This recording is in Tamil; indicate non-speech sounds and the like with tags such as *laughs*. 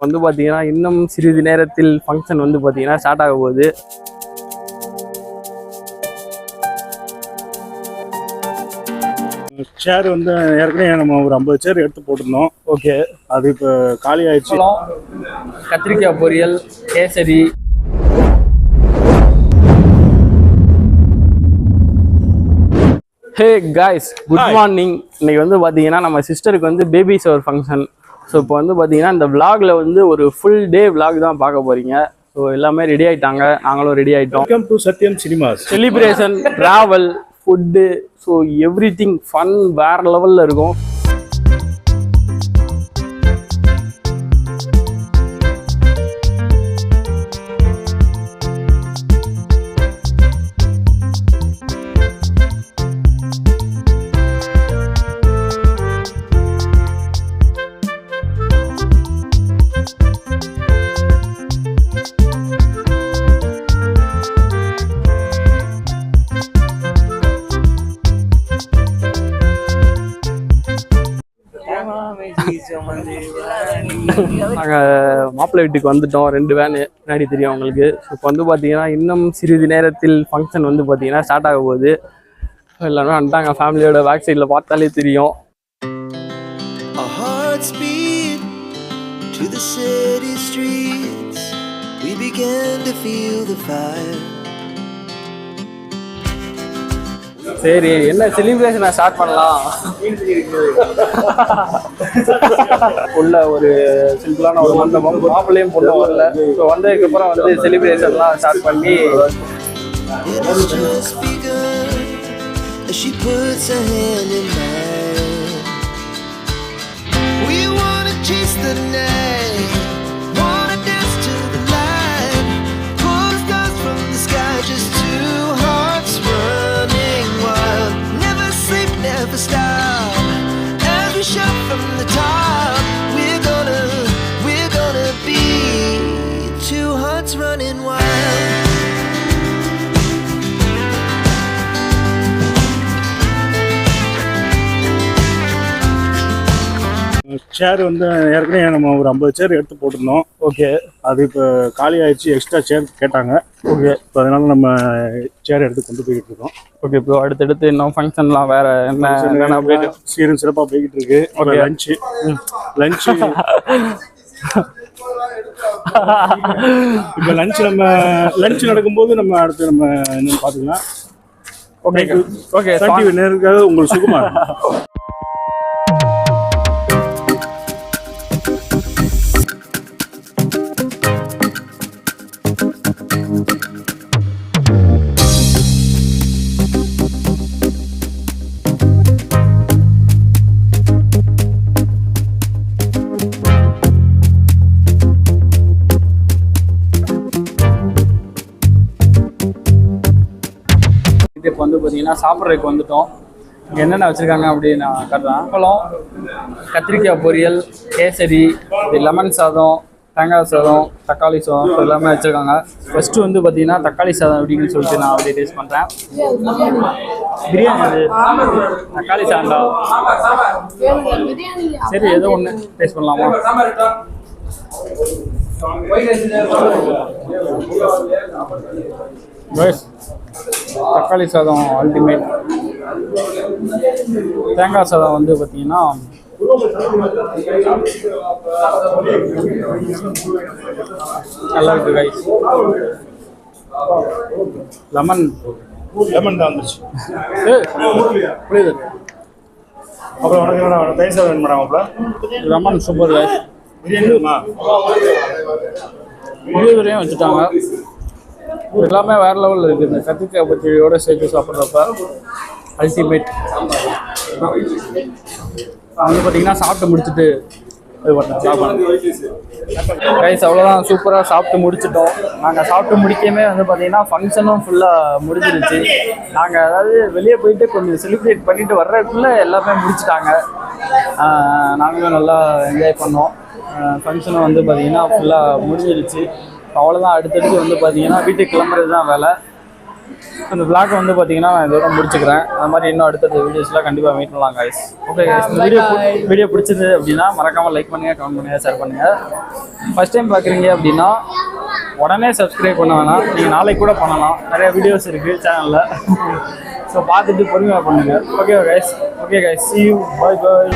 வந்து பார்த்தீங்கன்னா இன்னும் சிறிது நேரத்தில் ஃபங்க்ஷன் வந்து பார்த்தீங்கன்னா ஸ்டார்ட் ஆக போகுது. சேர் வந்து ஏற்கனவே நம்ம ஒரு ஐம்பது சேர் எடுத்து போட்டிருந்தோம். ஓகே அது இப்போ காலி ஆயிடுச்சு. கத்திரிக்காய் பொரியல் கேசரி. ஹே காய்ஸ் குட் மார்னிங் இன்னைக்கு வந்து பார்த்தீங்கன்னா நம்ம சிஸ்டருக்கு வந்து பேபி ஷவர் ஃபங்க்ஷன் ஸோ இப்போ வந்து பார்த்தீங்கன்னா இந்த vlogல வந்து ஒரு ஃபுல் டே vlog தான் பார்க்க போறீங்க. ஸோ எல்லாமே ரெடி ஆயிட்டாங்க. நாங்களும் ரெடி ஆயிட்டோம். Welcome to Sathyam Cinemas celebration travel food so everything fun வேற லெவலில் இருக்கும். நாங்கள் மாப்பிள்ளை வீட்டுக்கு வந்துட்டோம். ரெண்டு வேனு முன்னாடி தெரியும் அவங்களுக்கு. இப்போ வந்து பார்த்தீங்கன்னா இன்னும் சிறிது நேரத்தில் ஃபங்க்ஷன் வந்து பார்த்தீங்கன்னா ஸ்டார்ட் ஆக போகுது. எல்லாமே வந்துட்டாங்க. ஃபேமிலியோட பேக் சைடில் பார்த்தாலே தெரியும். To the city streets. We began to feel the fire. சரி என்ன செலிப்ரேஷனை ஸ்டார்ட் பண்ணலாம்? உள்ள ஒரு சிம்பிளான ஒரு மண்டபம். மாப்பிள்ளையும் பொண்ணும் வரல. ஸோ வந்ததுக்கப்புறம் வந்து செலிப்ரேஷன்லாம் ஸ்டார்ட் பண்ணி she puts her hand in mine. the. Chair வந்து ஏற்கனவே நம்ம ஒரு ஐம்பது சேர் எடுத்து போட்டிருந்தோம். ஓகே அது இப்போ காலி ஆயிடுச்சு எக்ஸ்ட்ரா சேர் கேட்டாங்க. ஓகே இப்போ அதனால நம்ம சேர் எடுத்து கொண்டு போய்கிட்டு இருக்கோம். ஓகே ப்ரோ அடுத்தடுத்து இன்னும் ஃபங்க்ஷன்லாம் வேற என்ன சீரும் சிறப்பாக போய்கிட்டு இருக்கு. Okay. லஞ்சு லஞ்சு இப்போ லஞ்ச் நம்ம லஞ்ச் நடக்கும்போது நம்ம அடுத்து நம்ம என்னன்னு பார்த்துக்கலாம். ஓகே ஓகே நேருக்காக உங்களுக்கு சுகுமார் *laughs* பார்த்தீங்கன்னா சாப்பிட்றதுக்கு வந்துட்டோம். இங்கே என்னென்ன வச்சுருக்காங்க அப்படின்னு நான் கட்டுறேன். பழம் கத்திரிக்காய் பொரியல் கேசரி லெமன் சாதம் தேங்காய் சாதம் தக்காளி சாதம் எல்லாமே வச்சுருக்காங்க. ஃபஸ்ட்டு வந்து பார்த்தீங்கன்னா தக்காளி சாதம் அப்படின்னு சொல்லிட்டு நான் அப்படியே டேஸ்ட் பண்ணுறேன் பிரியாணி அது தக்காளி சாதம்டா. சரி ஏதோ ஒன்று டேஸ்ட் பண்ணலாமா? Guys, தக்காளி சாதம் அல்டிமேட் தேங்காய் சாதம் வந்து பார்த்தீங்கன்னா நல்லா இருக்கு கைஸ் லெமன் லெமன் தான் வந்துச்சு புரியுது. அப்புறம் வேணும்? தயிர் சாதம் வேணுமா மாப்பிள்ள லெமன் சூப்பர் கைஸ் பிரியாணி வச்சுட்டாங்க. எல்லாமே வேற லெவலில் இருக்குது. இந்த கத்திரிக்காய் பச்சடியோட சேர்த்து சாப்பிட்றப்ப அல்டிமேட் வந்து பார்த்தீங்கன்னா சாப்பிட்டு முடிச்சுட்டு இது கைஸ் அவ்வளோதான் சூப்பராக சாப்பிட்டு முடிச்சிட்டோம். நாங்கள் சாப்பிட்டு முடிக்கவே வந்து பார்த்தீங்கன்னா ஃபங்க்ஷனும் ஃபுல்லாக முடிஞ்சிருச்சு. நாங்கள் அதாவது வெளியே போயிட்டு கொஞ்சம் செலிப்ரேட் பண்ணிட்டு வர்றதுக்குள்ளே எல்லாமே முடிச்சிட்டாங்க. நாங்களும் நல்லா என்ஜாய் பண்ணோம். ஃபங்க்ஷனும் வந்து பார்த்தீங்கன்னா ஃபுல்லாக முடிஞ்சிருச்சு. அவ்வளோதான் அடுத்தடுத்து வந்து பார்த்தீங்கன்னா வீட்டுக்கு கிளம்புறது தான் வேலை. அந்த vlog வந்து பார்த்தீங்கன்னா நான் இதோட முடிச்சுக்கிறேன். அந்த மாதிரி இன்னும் அடுத்தடுத்த வீடியோஸ்லாம் கண்டிப்பாக மீட் பண்ணலாம் guys. ஓகே இந்த வீடியோ வீடியோ பிடிச்சது அப்படின்னா மறக்காமல் லைக் பண்ணுங்கள் கமெண்ட் பண்ணுங்கள் ஷேர் பண்ணுங்கள் ஃபஸ்ட் டைம் பார்க்குறீங்க அப்படின்னா உடனே சப்ஸ்கிரைப் பண்ண வேணாம். நீங்கள் நாளைக்கு கூட பண்ணலாம். நிறைய வீடியோஸ் இருக்குது சேனலில் ஸோ பார்த்துட்டு பொறுமையாக பண்ணுங்கள் okay guys okay guys see you. Bye bye.